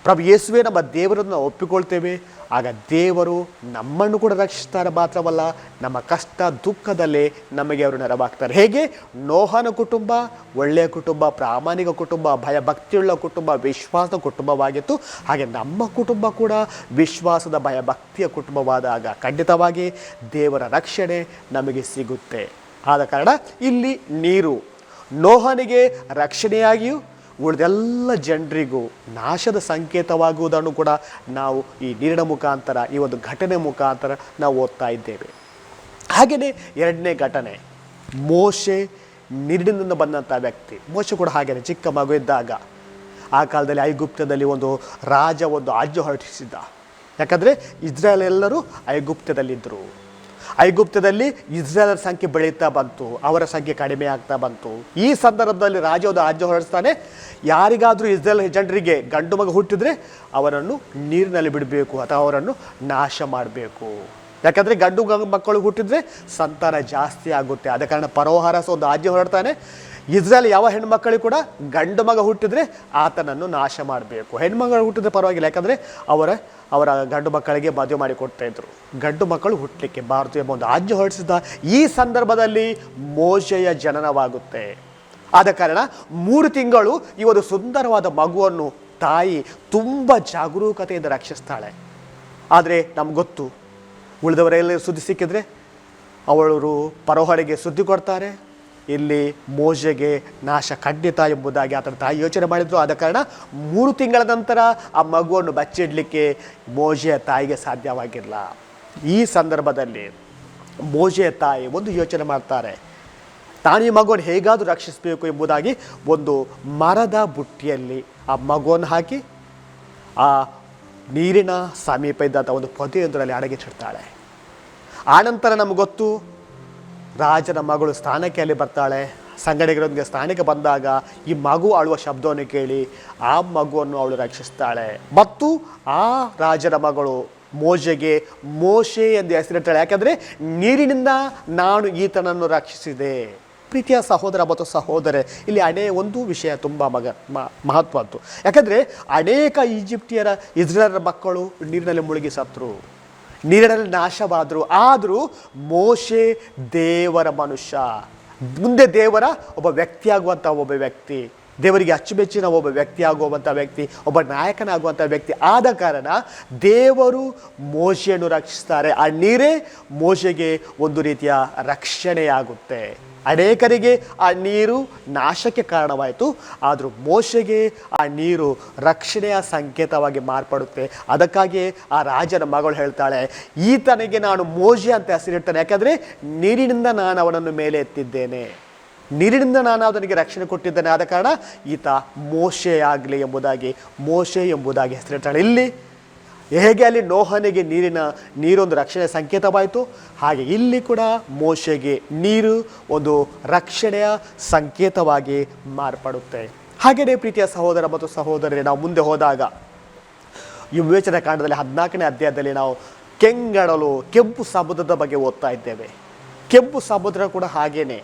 ಪ್ರಭು ಯೇಸುವೆ ನಮ್ಮ ದೇವರನ್ನು ಒಪ್ಪಿಕೊಳ್ತೇವೆ. ಆಗ ದೇವರು ನಮ್ಮನ್ನು ಕೂಡ ರಕ್ಷಿಸ್ತಾರೆ ಮಾತ್ರವಲ್ಲ, ನಮ್ಮ ಕಷ್ಟ ದುಃಖದಲ್ಲೇ ನಮಗೆ ಅವರು ನೆರವಾಗ್ತಾರೆ. ಹೇಗೆ? ನೋಹನ ಕುಟುಂಬ ಒಳ್ಳೆಯ ಕುಟುಂಬ, ಪ್ರಾಮಾಣಿಕ ಕುಟುಂಬ, ಭಯಭಕ್ತಿಯುಳ್ಳ ಕುಟುಂಬ, ವಿಶ್ವಾಸದ ಕುಟುಂಬವಾಗಿತ್ತು. ಹಾಗೆ ನಮ್ಮ ಕುಟುಂಬ ಕೂಡ ವಿಶ್ವಾಸದ, ಭಯಭಕ್ತಿಯ ಕುಟುಂಬವಾದಾಗ ಖಂಡಿತವಾಗಿ ದೇವರ ರಕ್ಷಣೆ ನಮಗೆ ಸಿಗುತ್ತೆ. ಆದ ಕಾರಣ ಇಲ್ಲಿ ನೀರು. ನೋಹನಿಗೆ ರಕ್ಷಣೆಯಾಗಿಯೂ ಉಳಿದೆಲ್ಲ ಜನರಿಗೂ ನಾಶದ ಸಂಕೇತವಾಗುವುದನ್ನು ಕೂಡ ನಾವು ಈ ನೀರಿನ ಮುಖಾಂತರ, ಈ ಒಂದು ಘಟನೆ ಮುಖಾಂತರ ನಾವು ಓದ್ತಾ ಇದ್ದೇವೆ. ಹಾಗೆಯೇ ಎರಡನೇ ಘಟನೆ, ಮೋಶೆ ನೀರಿನಿಂದ ಬಂದಂಥ ವ್ಯಕ್ತಿ. ಮೋಶೆ ಕೂಡ ಹಾಗೆಯೇ ಚಿಕ್ಕ ಮಗು ಇದ್ದಾಗ, ಆ ಕಾಲದಲ್ಲಿ ಐಗುಪ್ತದಲ್ಲಿ ಒಂದು ರಾಜ ಒಂದು ಆಜ್ಞೆ ಹೊರಟಿಸಿದ್ದ. ಯಾಕಂದರೆ ಇಸ್ರಾಯೇಲ್ ಎಲ್ಲರೂ ಐಗುಪ್ತದಲ್ಲಿದ್ದರು ಐಗುಪ್ತದಲ್ಲಿ ಇಸ್ರೇಲರ್ ಸಂಖ್ಯೆ ಬೆಳೀತಾ ಬಂತು, ಅವರ ಸಂಖ್ಯೆ ಕಡಿಮೆ ಆಗ್ತಾ ಬಂತು. ಈ ಸಂದರ್ಭದಲ್ಲಿ ರಾಜ ಒಂದು ಆಜ್ಞೆ ಹೊರಡಿಸ್ತಾನೆ, ಯಾರಿಗಾದರೂ ಇಸ್ರೇಲ್ ಜನರಿಗೆ ಗಂಡು ಮಗ ಹುಟ್ಟಿದ್ರೆ ಅವರನ್ನು ನೀರಿನಲ್ಲಿ ಬಿಡಬೇಕು, ಅಥವಾ ಅವರನ್ನು ನಾಶ ಮಾಡಬೇಕು. ಯಾಕಂದರೆ ಗಂಡು ಮಕ್ಕಳು ಹುಟ್ಟಿದ್ರೆ ಸಂತಾನ ಜಾಸ್ತಿ ಆಗುತ್ತೆ. ಆದ ಕಾರಣ ಪರೋಹಾರಸ ಒಂದು ಆಜ್ಞೆ ಹೊರಡ್ತಾನೆ ಇಸ್ರೇಲ್ ಯಾವ ಹೆಣ್ಮಕ್ಕಳಿಗೆ ಕೂಡ ಗಂಡು ಮಗ ಹುಟ್ಟಿದ್ರೆ ಆತನನ್ನು ನಾಶ ಮಾಡಬೇಕು. ಹೆಣ್ಮಗಳು ಹುಟ್ಟಿದ್ರೆ ಪರವಾಗಿಲ್ಲ, ಯಾಕಂದರೆ ಅವರ ಅವರ ಗಂಡು ಮಕ್ಕಳಿಗೆ ಮದುವೆ ಮಾಡಿ ಕೊಡ್ತಾ ಇದ್ರು. ಗಂಡು ಮಕ್ಕಳು ಹುಟ್ಟಲಿಕ್ಕೆ ಬಾರದು ಎಂಬ ಒಂದು ಆಜ್ಞೆ ಹೊರಡಿಸಿದ ಈ ಸಂದರ್ಭದಲ್ಲಿ ಮೋಜೆಯ ಜನನವಾಗುತ್ತೆ. ಆದ ಕಾರಣ ಮೂರು ತಿಂಗಳು ಈ ಒಂದು ಸುಂದರವಾದ ಮಗುವನ್ನು ತಾಯಿ ತುಂಬ ಜಾಗರೂಕತೆಯಿಂದ ರಕ್ಷಿಸ್ತಾಳೆ. ಆದರೆ ನಮ್ಗೆ ಗೊತ್ತು, ಉಳಿದವರೆಲ್ಲ ಸುದ್ದಿ ಸಿಕ್ಕಿದ್ರೆ ಅವಳು ಪರೋಹಳಿಗೆ ಸುದ್ದಿ ಕೊಡ್ತಾರೆ. ಇಲ್ಲಿ ಮೋಜೆಗೆ ನಾಶ ಖಂಡಿತ ಎಂಬುದಾಗಿ ಆತನ ತಾಯಿ ಯೋಚನೆ ಮಾಡಿದ್ರು. ಆದ ಕಾರಣ ಮೂರು ತಿಂಗಳ ನಂತರ ಆ ಮಗುವನ್ನು ಬಚ್ಚಿಡಲಿಕ್ಕೆ ಮೋಜೆಯ ತಾಯಿಗೆ ಸಾಧ್ಯವಾಗಿಲ್ಲ. ಈ ಸಂದರ್ಭದಲ್ಲಿ ಮೋಜೆಯ ತಾಯಿ ಒಂದು ಯೋಚನೆ ಮಾಡ್ತಾರೆ. ತಾನು ಈ ಮಗುವನ್ನು ಹೇಗಾದರೂ ರಕ್ಷಿಸಬೇಕು ಎಂಬುದಾಗಿ ಒಂದು ಮರದ ಬುಟ್ಟಿಯಲ್ಲಿ ಆ ಮಗುವನ್ನು ಹಾಕಿ ಆ ನೀರಿನ ಸಮೀಪ ಇದ್ದಂಥ ಒಂದು ಪೊದೆಯೊಂದರಲ್ಲಿ ಅಡಗಿಸಿಡ್ತಾಳೆ ಆನಂತರ ನಮ್ಗೆ ಗೊತ್ತು ರಾಜನ ಮಗಳು ಸ್ಥಾನಕ್ಕೆ ಅಲ್ಲಿ ಬರ್ತಾಳೆ. ಸಂಗಡಿಗರೊಂದಿಗೆ ಸ್ಥಾನಕ್ಕೆ ಬಂದಾಗ ಈ ಮಗು ಆಳುವ ಶಬ್ದವನ್ನು ಕೇಳಿ ಆ ಮಗುವನ್ನು ಅವಳು ರಕ್ಷಿಸ್ತಾಳೆ. ಮತ್ತು ಆ ರಾಜನ ಮಗಳು ಮೋಜೆಗೆ ಮೋಶೆ ಎಂದು ಹೆಸರಿಡ್ತಾಳೆ ಯಾಕಂದರೆ ನೀರಿನಿಂದ ನಾನು ಈತನನ್ನು ರಕ್ಷಿಸಿದೆ. ಪ್ರೀತಿಯ ಸಹೋದರ ಮತ್ತು ಸಹೋದರೆ, ಇಲ್ಲಿ ಅನೇ ಒಂದು ವಿಷಯ ತುಂಬ ಮಗ ಮಹತ್ವದ್ದು. ಯಾಕಂದರೆ ಅನೇಕ ಈಜಿಪ್ಟಿಯರ ಇಸ್ರೇಲರ ಮಕ್ಕಳು ನೀರಿನಲ್ಲಿ ಮುಳುಗಿ ಸತ್ರು ನೀರಿನಲ್ಲಿ ನಾಶವಾದರು. ಆದರೂ ಮೋಶೆ ದೇವರ ಮನುಷ್ಯ. ಮುಂದೆ ದೇವರ ಒಬ್ಬ ವ್ಯಕ್ತಿಯಾಗುವಂಥ ಒಬ್ಬ ವ್ಯಕ್ತಿ. ದೇವರಿಗೆ ಅಚ್ಚುಮೆಚ್ಚಿನ ಒಬ್ಬ ವ್ಯಕ್ತಿ ಆಗುವಂಥ ವ್ಯಕ್ತಿ, ಒಬ್ಬ ನಾಯಕನಾಗುವಂಥ ವ್ಯಕ್ತಿ. ಆದ ಕಾರಣ ದೇವರು ಮೋಶೆಯನ್ನು ರಕ್ಷಿಸ್ತಾರೆ. ಆ ನೀರೇ ಮೋಶೆಗೆ ಒಂದು ರೀತಿಯ ರಕ್ಷಣೆಯಾಗುತ್ತೆ. ಅನೇಕರಿಗೆ ಆ ನೀರು ನಾಶಕ್ಕೆ ಕಾರಣವಾಯಿತು. ಆದರೂ ಮೋಶೆಗೆ ಆ ನೀರು ರಕ್ಷಣೆಯ ಸಂಕೇತವಾಗಿ ಮಾರ್ಪಡುತ್ತೆ. ಅದಕ್ಕಾಗಿ ಆ ರಾಜನ ಮಗಳು ಹೇಳ್ತಾಳೆ, ಈತನಿಗೆ ನಾನು ಮೋಜೆ ಅಂತ ಹೆಸರಿಡ್ತಾನೆ ಯಾಕಂದರೆ ನೀರಿನಿಂದ ನಾನು ಅವನನ್ನು ಮೇಲೆ ಎತ್ತಿದ್ದೇನೆ. ನೀರಿನಿಂದ ನಾನು ಅವನಿಗೆ ರಕ್ಷಣೆ ಕೊಟ್ಟಿದ್ದೇನೆ. ಆದ ಕಾರಣ ಈತ ಮೋಶೆ ಆಗಲಿ ಎಂಬುದಾಗಿ, ಮೋಶೆ ಎಂಬುದಾಗಿ ಹೆಸರಿಡ್ತಾಳೆ ಇಲ್ಲಿ ಹೇಗೆ ಅಲ್ಲಿ ನೋಹನಿಗೆ ನೀರಿನ, ನೀರೊಂದು ರಕ್ಷಣೆ ಸಂಕೇತವಾಯಿತು? ಹಾಗೆ ಇಲ್ಲಿ ಕೂಡ ಮೋಶೆಗೆ ನೀರು ಒಂದು ರಕ್ಷಣೆಯ ಸಂಕೇತವಾಗಿ ಮಾರ್ಪಡುತ್ತೆ. ಹಾಗೆಯೇ ಪ್ರೀತಿಯ ಸಹೋದರ ಮತ್ತು ಸಹೋದರರೇ ನಾವು ಮುಂದೆ ಹೋದಾಗ ವಿವೇಚನ ಕಾಂಡದಲ್ಲಿ ಹದಿನಾಲ್ಕನೇ ಅಧ್ಯಾಯದಲ್ಲಿ ನಾವು ಕೆಂಗಡಲು ಕೆಂಪು ಸಮುದ್ರದ ಬಗ್ಗೆ ಓದ್ತಾ ಇದ್ದೇವೆ. ಕೆಂಪು ಸಮುದ್ರ ಕೂಡ ಹಾಗೇನೆ.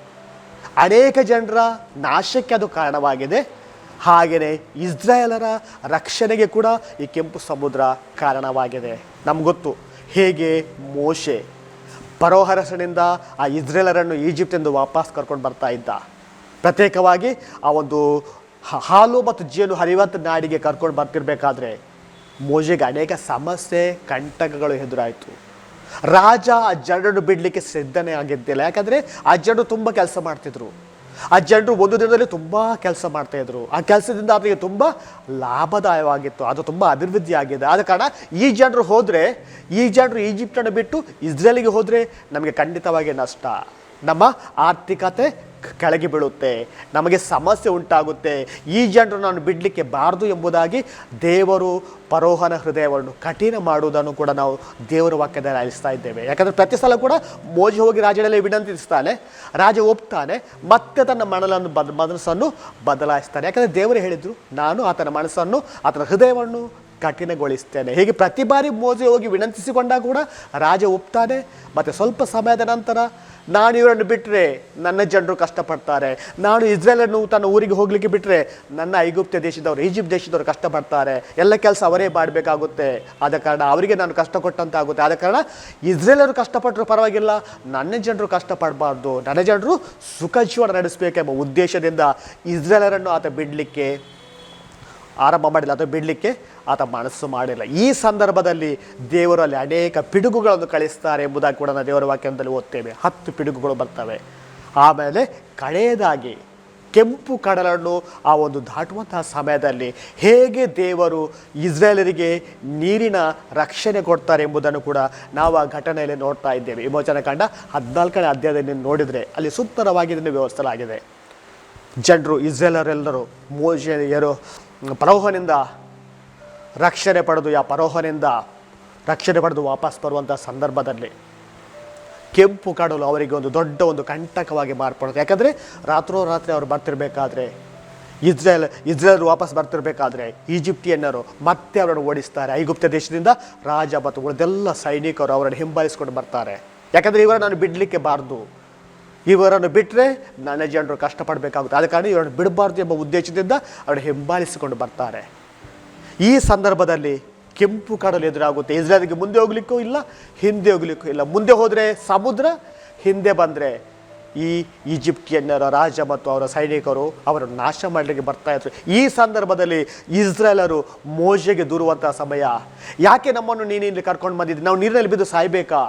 ಅನೇಕ ಜನರ ನಾಶಕ್ಕೆ ಅದು ಕಾರಣವಾಗಿದೆ. ಹಾಗೆಯೇ ಇಸ್ರಾಯೇಲರ ರಕ್ಷಣೆಗೆ ಕೂಡ ಈ ಕೆಂಪು ಸಮುದ್ರ ಕಾರಣವಾಗಿದೆ. ನಮ್ಗೆ ಗೊತ್ತು. ಹೇಗೆ ಮೋಶೆ ಪರೋಹರಸನಿಂದ ಆ ಇಸ್ರೇಲರನ್ನು ಈಜಿಪ್ಟಿಂದ ವಾಪಸ್ ಕರ್ಕೊಂಡು ಬರ್ತಾ ಇದ್ದ. ಪ್ರತ್ಯೇಕವಾಗಿ ಆ ಒಂದು ಹಾಲು ಮತ್ತು ಜೇನು ಹರಿವಂತ ನಾಡಿಗೆ ಕರ್ಕೊಂಡು ಬರ್ತಿರ್ಬೇಕಾದ್ರೆ ಮೋಜೆಗೆ ಅನೇಕ ಸಮಸ್ಯೆ, ಕಂಟಕಗಳು ಎದುರಾಯಿತು. ರಾಜ ಆ ಜನರನ್ನು ಬಿಡಲಿಕ್ಕೆ ಸಿದ್ಧನೇ ಆಗಿದ್ದಿಲ್ಲ. ಯಾಕಂದರೆ ಆ ಜನರು ತುಂಬ ಕೆಲಸ ಮಾಡ್ತಿದ್ರು. ಆ ಜನರು ಒಂದು ದಿನದಲ್ಲಿ ತುಂಬ ಕೆಲಸ ಮಾಡ್ತಾ ಇದ್ರು. ಆ ಕೆಲಸದಿಂದ ಅವರಿಗೆ ತುಂಬ ಲಾಭದಾಯವಾಗಿತ್ತು. ಅದು ತುಂಬ ಅಭಿವೃದ್ಧಿ ಆಗಿದೆ. ಆದ ಕಾರಣ ಈ ಜನರು ಹೋದರೆ, ಈ ಜನರು ಈಜಿಪ್ಟನ್ನು ಬಿಟ್ಟು ಇಸ್ರೇಲಿಗೆ ಹೋದರೆ ನಮಗೆ ಖಂಡಿತವಾಗಿ ನಷ್ಟ. ನಮ್ಮ ಆರ್ಥಿಕತೆ ಕೆಳಗೆ ಬೀಳುತ್ತೆ, ನಮಗೆ ಸಮಸ್ಯೆ ಉಂಟಾಗುತ್ತೆ, ಈ ಜನರು ನಾನು ಬಿಡಲಿಕ್ಕೆ ಬಾರದು ಎಂಬುದಾಗಿ ದೇವರು ಪರೋಹನ ಹೃದಯವನ್ನು ಕಠಿಣ ಮಾಡುವುದನ್ನು ಕೂಡ ನಾವು ದೇವರ ವಾಕ್ಯದಲ್ಲಿ ಅಲಿಸ್ತಾ ಇದ್ದೇವೆ. ಯಾಕಂದರೆ ಪ್ರತಿ ಸಲ ಕೂಡ ಮೋಜಿ ಹೋಗಿ ರಾಜನಲ್ಲಿ ವಿನಂತಿಸ್ತಾನೆ, ರಾಜ ಒಪ್ತಾನೆ, ಮತ್ತೆ ತನ್ನ ಮನಲನ್ನು ಬದ, ಮನಸ್ಸನ್ನು ಬದಲಾಯಿಸ್ತಾನೆ. ಯಾಕಂದರೆ ದೇವರು ಹೇಳಿದರು, ನಾನು ಆತನ ಮನಸ್ಸನ್ನು, ಆತನ ಹೃದಯವನ್ನು ಕಠಿಣಗೊಳಿಸ್ತೇನೆ. ಹೀಗೆ ಪ್ರತಿ ಬಾರಿ ಮೋಜೆ ಹೋಗಿ ವಿನಂತಿಸಿಕೊಂಡಾಗ ಕೂಡ ರಾಜ ಒಪ್ತಾನೆ. ಮತ್ತು ಸ್ವಲ್ಪ ಸಮಯದ ನಂತರ ನಾನು ಇವರನ್ನು ಬಿಟ್ಟರೆ ನನ್ನ ಜನರು ಕಷ್ಟಪಡ್ತಾರೆ. ನಾನು ಇಸ್ರೇಲನ್ನು ತನ್ನ ಊರಿಗೆ ಹೋಗಲಿಕ್ಕೆ ಬಿಟ್ಟರೆ ನನ್ನ ಐಗುಪ್ತ ದೇಶದವರು, ಈಜಿಪ್ಟ್ ದೇಶದವರು ಕಷ್ಟಪಡ್ತಾರೆ. ಎಲ್ಲ ಕೆಲಸ ಅವರೇ ಮಾಡಬೇಕಾಗುತ್ತೆ. ಆದ ಕಾರಣ ಅವರಿಗೆ ನಾನು ಕಷ್ಟ ಕೊಟ್ಟಂತಾಗುತ್ತೆ. ಆದ ಕಾರಣ ಇಸ್ರೇಲರು ಕಷ್ಟಪಟ್ಟರು ಪರವಾಗಿಲ್ಲ, ನನ್ನ ಜನರು ಕಷ್ಟಪಡಬಾರ್ದು. ನನ್ನ ಜನರು ಸುಖ ಜೀವನ ನಡೆಸಬೇಕೆಂಬ ಉದ್ದೇಶದಿಂದ ಇಸ್ರೇಲರನ್ನು ಆತ ಬಿಡಲಿಕ್ಕೆ ಆರಂಭ ಮಾಡಿಲ್ಲ. ಅಥವಾ ಬಿಡಲಿಕ್ಕೆ ಆತ ಮನಸ್ಸು ಮಾಡಿಲ್ಲ. ಈ ಸಂದರ್ಭದಲ್ಲಿ ದೇವರಲ್ಲಿ ಅನೇಕ ಪಿಡುಗುಗಳನ್ನು ಕಳಿಸ್ತಾರೆ ಎಂಬುದಾಗಿ ಕೂಡ ನಾವು ದೇವರ ವಾಕ್ಯದಲ್ಲಿ ಓದ್ತೇವೆ. ಹತ್ತು ಪಿಡುಗುಗಳು ಬರ್ತವೆ. ಆಮೇಲೆ ಕಳೆಯದಾಗಿ ಕೆಂಪು ಕಡಲನ್ನು ಆ ಒಂದು ದಾಟುವಂತಹ ಸಮಯದಲ್ಲಿ ಹೇಗೆ ದೇವರು ಇಸ್ರೇಲರಿಗೆ ನೀರಿನ ರಕ್ಷಣೆ ಕೊಡ್ತಾರೆ ಎಂಬುದನ್ನು ಕೂಡ ನಾವು ಆ ಘಟನೆಯಲ್ಲಿ ನೋಡ್ತಾ ಇದ್ದೇವೆ. ವಿಮೋಚನ ಕಂಡ ಹದಿನಾಲ್ಕನೇ ಅಧ್ಯಾಯದಲ್ಲಿ ನೋಡಿದರೆ ಅಲ್ಲಿ ಸುಂದರವಾಗಿ ಇದನ್ನು ವ್ಯವಸ್ಥೆಲಾಗಿದೆ ಜನರು ಇಸ್ರೇಲರೆಲ್ಲರೂ ಮೋಜೆಯರು ಪರೋಹನಿಂದ ರಕ್ಷಣೆ ಪಡೆದು ಆ ಪರೋಹನಿಂದ ರಕ್ಷಣೆ ಪಡೆದು ವಾಪಸ್ ಬರುವಂಥ ಸಂದರ್ಭದಲ್ಲಿ ಕೆಂಪು ಕಡಲು ಅವರಿಗೆ ಒಂದು ದೊಡ್ಡ ಒಂದು ಕಂಟಕವಾಗಿ ಮಾರ್ಪಡುತ್ತೆ. ಯಾಕಂದರೆ ರಾತ್ರೋರಾತ್ರಿ ಅವರು ಬರ್ತಿರಬೇಕಾದ್ರೆ, ಇಸ್ರೇಲ್ ಇಸ್ರೇಲ್ ವಾಪಸ್ ಬರ್ತಿರಬೇಕಾದ್ರೆ ಈಜಿಪ್ಟಿಯನ್ನರು ಮತ್ತೆ ಅವರನ್ನು ಓಡಿಸ್ತಾರೆ. ಐಗುಪ್ತ ದೇಶದಿಂದ ರಾಜ ಮತ್ತು ಉಳಿದೆಲ್ಲ ಸೈನಿಕರು ಅವರನ್ನು ಹಿಂಬಾಲಿಸ್ಕೊಂಡು ಬರ್ತಾರೆ. ಯಾಕಂದರೆ ಇವರನ್ನು ಬಿಡಲಿಕ್ಕೆ ಬಾರ್ದು. ಇವರನ್ನು ಬಿಟ್ಟರೆ ನನ್ನ ಜನರು ಕಷ್ಟಪಡಬೇಕಾಗುತ್ತೆ. ಆದ ಕಾರಣ ಇವರನ್ನು ಬಿಡಬಾರ್ದು ಎಂಬ ಉದ್ದೇಶದಿಂದ ಅವರನ್ನು ಹಿಂಬಾಲಿಸಿಕೊಂಡು ಬರ್ತಾರೆ. ಈ ಸಂದರ್ಭದಲ್ಲಿ ಕೆಂಪು ಕಡಲು ಎದುರಾಗುತ್ತೆ. ಇಸ್ರೇಲ್ಗೆ ಮುಂದೆ ಹೋಗ್ಲಿಕ್ಕೂ ಇಲ್ಲ, ಹಿಂದೆ ಹೋಗ್ಲಿಕ್ಕೂ ಇಲ್ಲ. ಮುಂದೆ ಹೋದರೆ ಸಮುದ್ರ, ಹಿಂದೆ ಬಂದರೆ ಈ ಈಜಿಪ್ಟಿಯನ್ನರ ರಾಜ ಮತ್ತು ಅವರ ಸೈನಿಕರು ಅವರನ್ನು ನಾಶ ಮಾಡಲಿಕ್ಕೆ ಬರ್ತಾ ಇದ್ರು. ಈ ಸಂದರ್ಭದಲ್ಲಿ ಇಸ್ರೇಲರು ಮೋಜೆಗೆ ದೂರುವಂಥ ಸಮಯ. ಯಾಕೆ ನಮ್ಮನ್ನು ನೀನು ಇಲ್ಲಿ ಕರ್ಕೊಂಡು ಬಂದಿದ್ದೆ? ನಾವು ನೀರಿನಲ್ಲಿ ಬಿದ್ದು ಸಾಯ್ಬೇಕಾ?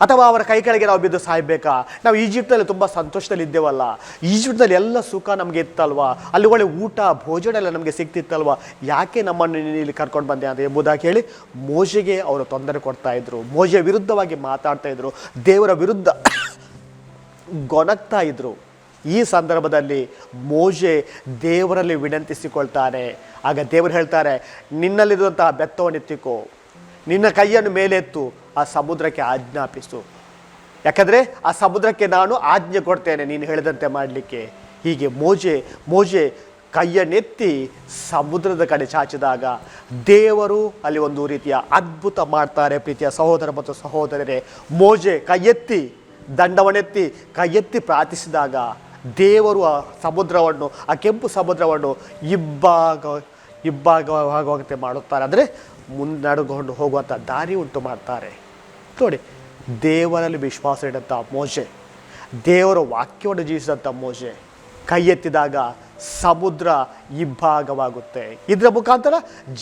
ಅಥವಾ ಅವರ ಕೈ ಕೆಳಗೆ ನಾವು ಬಿದ್ದು ಸಾಯ್ಬೇಕಾ? ನಾವು ಈಜಿಪ್ಟಲ್ಲಿ ತುಂಬ ಸಂತೋಷದಲ್ಲಿ ಇದ್ದೇವಲ್ಲ. ಈಜಿಪ್ಟ್ನಲ್ಲಿ ಎಲ್ಲ ಸುಖ ನಮಗೆ ಇತ್ತಲ್ವಾ? ಅಲ್ಲಿ ಒಳ್ಳೆ ಊಟ, ಭೋಜನ ಎಲ್ಲ ನಮಗೆ ಸಿಗ್ತಿತ್ತಲ್ವ? ಯಾಕೆ ನಮ್ಮನ್ನು ನೀನು ಇಲ್ಲಿ ಕರ್ಕೊಂಡು ಬಂದೆ ಅಂತ ಎಂಬುದಾಗಿ ಹೇಳಿ ಮೋಜೆಗೆ ಅವರು ತೊಂದರೆ ಕೊಡ್ತಾ ಇದ್ರು. ಮೋಜೆ ವಿರುದ್ಧವಾಗಿ ಮಾತಾಡ್ತಾ ಇದ್ರು. ದೇವರ ವಿರುದ್ಧ ಗೊಣಗ್ತಾ ಇದ್ರು. ಈ ಸಂದರ್ಭದಲ್ಲಿ ಮೋಜೆ ದೇವರಲ್ಲಿ ವಿನಂತಿಸಿಕೊಳ್ತಾರೆ ಆಗ ದೇವರು ಹೇಳ್ತಾರೆ, ನಿನ್ನಲ್ಲಿರುವಂತಹ ಬೆತ್ತವನ್ನೆತ್ತಿಕೋ ನಿನ್ನ ಕೈಯನ್ನು ಮೇಲೆತ್ತು. ಆ ಸಮುದ್ರಕ್ಕೆ ಆಜ್ಞಾಪಿಸು. ಯಾಕಂದರೆ ಆ ಸಮುದ್ರಕ್ಕೆ ನಾನು ಆಜ್ಞೆ ಕೊಡ್ತೇನೆ, ನೀನು ಹೇಳಿದಂತೆ ಮಾಡಲಿಕ್ಕೆ. ಹೀಗೆ ಮೋಜೆ ಮೋಜೆ ಕೈಯನ್ನೆತ್ತಿ ಸಮುದ್ರದ ಕಡೆ ಚಾಚಿದಾಗ ದೇವರು ಅಲ್ಲಿ ಒಂದು ರೀತಿಯ ಅದ್ಭುತ ಮಾಡ್ತಾರೆ ಪ್ರೀತಿಯ ಸಹೋದರ ಮತ್ತು ಸಹೋದರರೇ. ಮೋಜೆ ಕೈಯೆತ್ತಿ ದಂಡವನ್ನೆತ್ತಿ ಕೈಯೆತ್ತಿ ಪ್ರಾರ್ಥಿಸಿದಾಗ ದೇವರು ಆ ಸಮುದ್ರವನ್ನು, ಆ ಕೆಂಪು ಸಮುದ್ರವನ್ನು ಇಬ್ಬಾಗ, ಇಬ್ಬಾಗವಾಗುವಂತೆ ಮಾಡುತ್ತಾರೆ. ಅಂದರೆ ಮುನ್ನಡೆದುಕೊಂಡು ಹೋಗುವಂಥ ದಾರಿ ಉಂಟು ಮಾಡ್ತಾರೆ. ನೋಡಿ ದೇವರಲ್ಲಿ ವಿಶ್ವಾಸ ಇಡಂಥ ಮೋಜೆ ದೇವರ ವಾಕ್ಯವನ್ನು ಜೀವಿಸಿದಂಥ ಮೋಜೆ ಕೈ ಎತ್ತಿದಾಗ ಸಮುದ್ರ ಇಬ್ಬಾಗವಾಗುತ್ತೆ ಇದರ ಮುಖಾಂತರ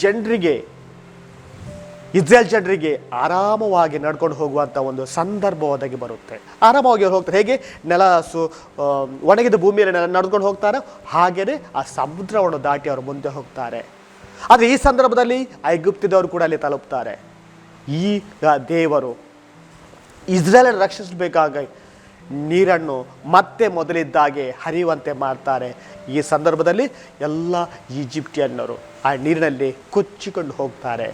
ಜನರಿಗೆ, ಇಸ್ರೇಲ್ ಜನರಿಗೆ ಆರಾಮವಾಗಿ ನಡ್ಕೊಂಡು ಹೋಗುವಂಥ ಒಂದು ಸಂದರ್ಭ ಒದಗಿ ಬರುತ್ತೆ. ಆರಾಮವಾಗಿ ಅವ್ರು ಹೋಗ್ತಾರೆ. ಹೇಗೆ? ನೆಲ ಸು ಒಣಗಿದ ಭೂಮಿಯಲ್ಲಿ ನೆಲ ನಡ್ಕೊಂಡು ಹೋಗ್ತಾರೆ. ಹಾಗೆಯೇ ಆ ಸಮುದ್ರವನ್ನು ದಾಟಿ ಅವರು ಮುಂದೆ ಹೋಗ್ತಾರೆ. ಆದರೆ ಈ ಸಂದರ್ಭದಲ್ಲಿ ಐಗುಪ್ತಿದವರು ಕೂಡ ಅಲ್ಲಿ ತಲುಪ್ತಾರೆ. ಈ ದೇವರು ಇಸ್ರೇಲನ್ನು ರಕ್ಷಿಸಬೇಕಾಗಿ ನೀರನ್ನು ಮತ್ತೆ ಮೊದಲಿದ್ದಾಗೆ ಹರಿಯುವಂತೆ ಮಾಡ್ತಾರೆ. ಈ ಸಂದರ್ಭದಲ್ಲಿ ಎಲ್ಲ ಈಜಿಪ್ಟಿಯನ್ನರು ಆ ನೀರಿನಲ್ಲಿ ಕೊಚ್ಚಿಕೊಂಡು ಹೋಗ್ತಾರೆ.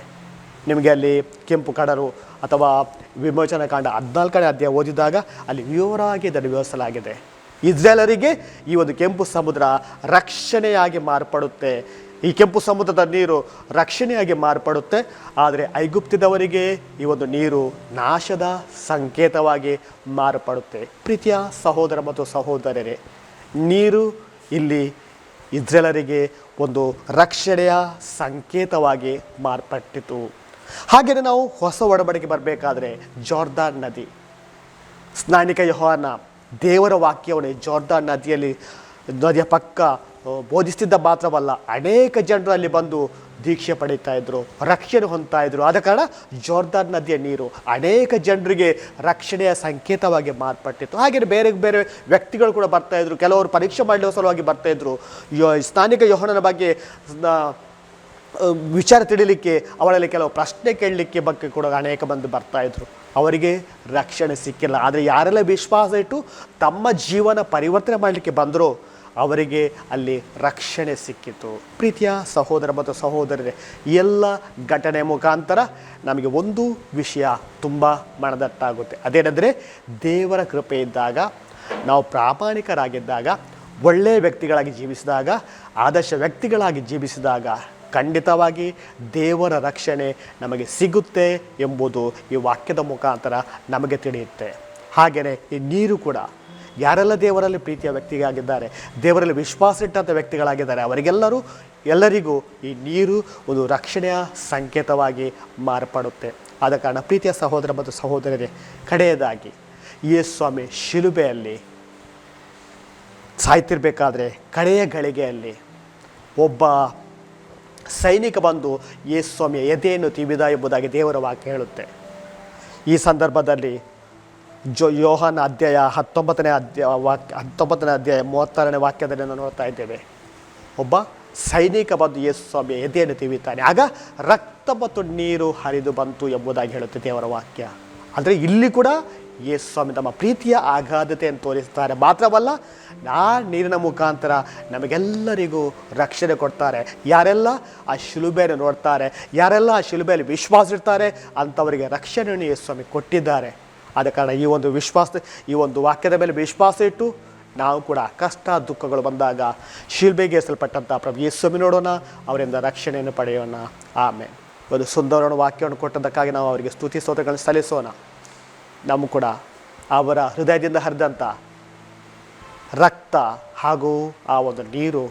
ನಿಮಗೆ ಅಲ್ಲಿ ಕೆಂಪು ಕಡರು ಅಥವಾ ವಿಮೋಚನಾ ಕಾಂಡ ಹದಿನಾಲ್ಕನೇ ಅಧ್ಯಾಯ ಓದಿದಾಗ ಅಲ್ಲಿ ವಿವರವಾಗಿ ಇದನ್ನು ವಿವರಿಸಲಾಗಿದೆ. ಇಸ್ರೇಲರಿಗೆ ಈ ಒಂದು ಕೆಂಪು ಸಮುದ್ರ ರಕ್ಷಣೆಯಾಗಿ ಮಾರ್ಪಡುತ್ತೆ. ಈ ಕೆಂಪು ಸಮುದ್ರದ ನೀರು ರಕ್ಷಣೆಯಾಗಿ ಮಾರ್ಪಡುತ್ತೆ. ಆದರೆ ಐಗುಪ್ತಿದವರಿಗೆ ಈ ಒಂದು ನೀರು ನಾಶದ ಸಂಕೇತವಾಗಿ ಮಾರ್ಪಡುತ್ತೆ. ಪ್ರೀತಿಯ ಸಹೋದರ ಮತ್ತು ಸಹೋದರರೇ, ನೀರು ಇಲ್ಲಿ ಇಜ್ರೇಲರಿಗೆ ಒಂದು ರಕ್ಷಣೆಯ ಸಂಕೇತವಾಗಿ ಮಾರ್ಪಟ್ಟಿತು. ಹಾಗೆಯೇ ನಾವು ಹೊಸ ಒಡಂಬಡಿಕೆ ಬರಬೇಕಾದ್ರೆ ಜೋರ್ದಾನ್ ನದಿ. ಸ್ನಾನಿಕ ಯೋಹಾನ ದೇವರ ವಾಕ್ಯವನ್ನು ಜೋರ್ದಾನ್ ನದಿಯಲ್ಲಿ, ನದಿಯ ಪಕ್ಕ ಬೋಧಿಸ್ತಿದ್ದ ಮಾತ್ರವಲ್ಲ, ಅನೇಕ ಜನರು ಅಲ್ಲಿ ಬಂದು ದೀಕ್ಷೆ ಪಡೀತಾ ಇದ್ರು, ರಕ್ಷಣೆ ಹೊಂದ್ತಾ ಇದ್ರು. ಆದ ಕಾರಣ ಜೋರ್ದಾರ್ ನದಿಯ ನೀರು ಅನೇಕ ಜನರಿಗೆ ರಕ್ಷಣೆಯ ಸಂಕೇತವಾಗಿ ಮಾರ್ಪಟ್ಟಿತ್ತು. ಹಾಗೆಯೇ ಬೇರೆ ಬೇರೆ ವ್ಯಕ್ತಿಗಳು ಕೂಡ ಬರ್ತಾ ಇದ್ರು. ಕೆಲವರು ಪರೀಕ್ಷೆ ಮಾಡಲು ಸಲುವಾಗಿ ಬರ್ತಾ ಇದ್ರು. ಯೋ, ಸ್ಥಾನಿಕ ಯೋಹನನ ಬಗ್ಗೆ ವಿಚಾರ ತಿಳಿಲಿಕ್ಕೆ, ಅವರಲ್ಲಿ ಕೆಲವು ಪ್ರಶ್ನೆ ಕೇಳಲಿಕ್ಕೆ ಬಗ್ಗೆ ಕೂಡ ಅನೇಕ ಮಂದಿ ಬರ್ತಾ ಇದ್ರು. ಅವರಿಗೆ ರಕ್ಷಣೆ ಸಿಕ್ಕಿಲ್ಲ. ಆದರೆ ಯಾರೆಲ್ಲ ವಿಶ್ವಾಸ ಇಟ್ಟು ತಮ್ಮ ಜೀವನ ಪರಿವರ್ತನೆ ಮಾಡಲಿಕ್ಕೆ ಬಂದರೋ ಅವರಿಗೆ ಅಲ್ಲಿ ರಕ್ಷಣೆ ಸಿಕ್ಕಿತು. ಪ್ರೀತಿಯ ಸಹೋದರ ಮತ್ತು ಸಹೋದರರೇ ಎಲ್ಲ ಘಟನೆ ಮುಖಾಂತರ ನಮಗೆ ಒಂದು ವಿಷಯ ತುಂಬ ಮನದಟ್ಟಾಗುತ್ತೆ. ಅದೇನೆಂದರೆ, ದೇವರ ಕೃಪೆ ಇದ್ದಾಗ, ನಾವು ಪ್ರಾಮಾಣಿಕರಾಗಿದ್ದಾಗ ಒಳ್ಳೆಯ ವ್ಯಕ್ತಿಗಳಾಗಿ ಜೀವಿಸಿದಾಗ, ಆದರ್ಶ ವ್ಯಕ್ತಿಗಳಾಗಿ ಜೀವಿಸಿದಾಗ ಖಂಡಿತವಾಗಿ ದೇವರ ರಕ್ಷಣೆ ನಮಗೆ ಸಿಗುತ್ತೆ ಎಂಬುದು ಈ ವಾಕ್ಯದ ಮುಖಾಂತರ ನಮಗೆ ತಿಳಿಯುತ್ತೆ. ಹಾಗೆಯೇ ಈ ನೀರು ಕೂಡ ಯಾರೆಲ್ಲ ದೇವರಲ್ಲಿ ಪ್ರೀತಿಯ ವ್ಯಕ್ತಿಗಾಗಿದ್ದಾರೆ ದೇವರಲ್ಲಿ ವಿಶ್ವಾಸ ಇಟ್ಟಂಥ ವ್ಯಕ್ತಿಗಳಾಗಿದ್ದಾರೆ, ಅವರಿಗೆಲ್ಲರೂ ಎಲ್ಲರಿಗೂ ಈ ನೀರು ಒಂದು ರಕ್ಷಣೆಯ ಸಂಕೇತವಾಗಿ ಮಾರ್ಪಡುತ್ತೆ. ಆದ ಕಾರಣ ಪ್ರೀತಿಯ ಸಹೋದರ ಮತ್ತು ಸಹೋದರರೇ ಕಡೆಯದಾಗಿ ಯೇಸು ಸ್ವಾಮಿ ಶಿಲುಬೆಯಲ್ಲಿ ಸಾಯ್ತಿರ್ಬೇಕಾದ್ರೆ ಕಡೆಯ ಗಳಿಗೆಯಲ್ಲಿ ಒಬ್ಬ ಸೈನಿಕ ಬಂದು ಯೇಸು ಸ್ವಾಮಿಯ ಎದೆಯನ್ನು ತಿವಿದ ಎಂಬುದಾಗಿ ದೇವರ ವಾಕ್ಯ ಹೇಳುತ್ತೆ. ಈ ಸಂದರ್ಭದಲ್ಲಿ ಜೊ, ಯೋಹಾನ ಅಧ್ಯಾಯ ಹತ್ತೊಂಬತ್ತನೇ ಅಧ್ಯಾಯ ವಾಕ್ಯ ಹತ್ತೊಂಬತ್ತನೇ ಅಧ್ಯಾಯ, ಮೂವತ್ತಾರನೇ ವಾಕ್ಯದಲ್ಲಿ ನಾವು ನೋಡ್ತಾ ಇದ್ದೇವೆ. ಒಬ್ಬ ಸೈನಿಕ ಬಂದು ಯೇಸು ಸ್ವಾಮಿ ಎದೆಯನ್ನು ತಿವಿತಾನೆ ಆಗ ರಕ್ತ ಮತ್ತು ನೀರು ಹರಿದು ಬಂತು ಎಂಬುದಾಗಿ ಹೇಳುತ್ತೆ ದೇವರ ವಾಕ್ಯ. ಅಂದರೆ ಇಲ್ಲಿ ಕೂಡ ಯೇಸು ಸ್ವಾಮಿ ತಮ್ಮ ಪ್ರೀತಿಯ ಆಘಾತತೆಯನ್ನು ತೋರಿಸ್ತಾರೆ. ಮಾತ್ರವಲ್ಲ, ಆ ನೀರಿನ ಮುಖಾಂತರ ನಮಗೆಲ್ಲರಿಗೂ ರಕ್ಷಣೆ ಕೊಡ್ತಾರೆ. ಯಾರೆಲ್ಲ ಆ ಶಿಲುಬೆಯನ್ನು ನೋಡ್ತಾರೆ, ಯಾರೆಲ್ಲ ಆ ಶಿಲುಬೆಯಲ್ಲಿ ವಿಶ್ವಾಸ ಇಡ್ತಾರೆ ಅಂಥವರಿಗೆ ರಕ್ಷಣೆಯನ್ನು ಯೇಸು ಸ್ವಾಮಿ ಕೊಟ್ಟಿದ್ದಾರೆ. ಆದ ಕಾರಣ ಈ ಒಂದು ವಿಶ್ವಾಸ, ಈ ಒಂದು ವಾಕ್ಯದ ಮೇಲೆ ವಿಶ್ವಾಸ ಇಟ್ಟು ನಾವು ಕೂಡ ಕಷ್ಟ ದುಃಖಗಳು ಬಂದಾಗ ಶಿಲ್ಬೆಗೆ ಎಸಲ್ಪಟ್ಟಂಥ ಪ್ರಭು ಯೇಸ್ವಾಮಿ ನೋಡೋಣ, ಅವರಿಂದ ರಕ್ಷಣೆಯನ್ನು ಪಡೆಯೋಣ. ಆಮೇಲೆ ಒಂದು ಸುಂದರವಾದ ವಾಕ್ಯವನ್ನು ಕೊಟ್ಟದ್ದಕ್ಕಾಗಿ ನಾವು ಅವರಿಗೆ ಸ್ತುತಿ ಸ್ತೋತ್ರಗಳನ್ನು ಸಲ್ಲಿಸೋಣ. ನಮ್ಮ ಕೂಡ ಅವರ ಹೃದಯದಿಂದ ಹರಿದಂಥ ರಕ್ತ ಹಾಗೂ ಆ ಒಂದು ನೀರು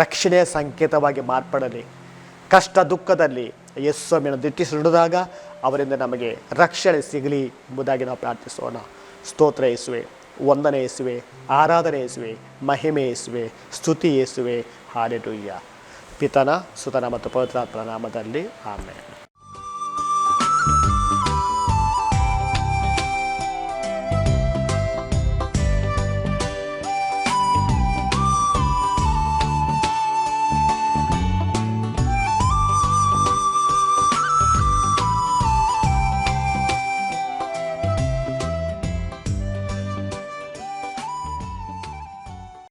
ರಕ್ಷಣೆಯ ಸಂಕೇತವಾಗಿ ಮಾರ್ಪಡಲಿ. ಕಷ್ಟ ದುಃಖದಲ್ಲಿ ಯಸ್ವಾಮಿಯನ್ನು ದಿಟ್ಟಿಸಿ ನುಡಿದಾಗ ಅವರಿಂದ ನಮಗೆ ರಕ್ಷಣೆ ಸಿಗಲಿ ಎಂಬುದಾಗಿ ನಾವು ಪ್ರಾರ್ಥಿಸೋಣ. ಸ್ತೋತ್ರ ಯೇಸುವೆ, ವಂದನೆ ಯೇಸುವೆ, ಆರಾಧನೆ ಯೇಸುವೆ, ಮಹಿಮೆ ಯೇಸುವೆ, ಸ್ತುತಿ ಯೇಸುವೆ. ಹಾಲೆಲೂಯ್ಯ. ಪಿತನ, ಸುತನ ಮತ್ತು ಪವಿತ್ರಾತ್ಮನ ನಾಮದಲ್ಲಿ ಆಮೇಲೆ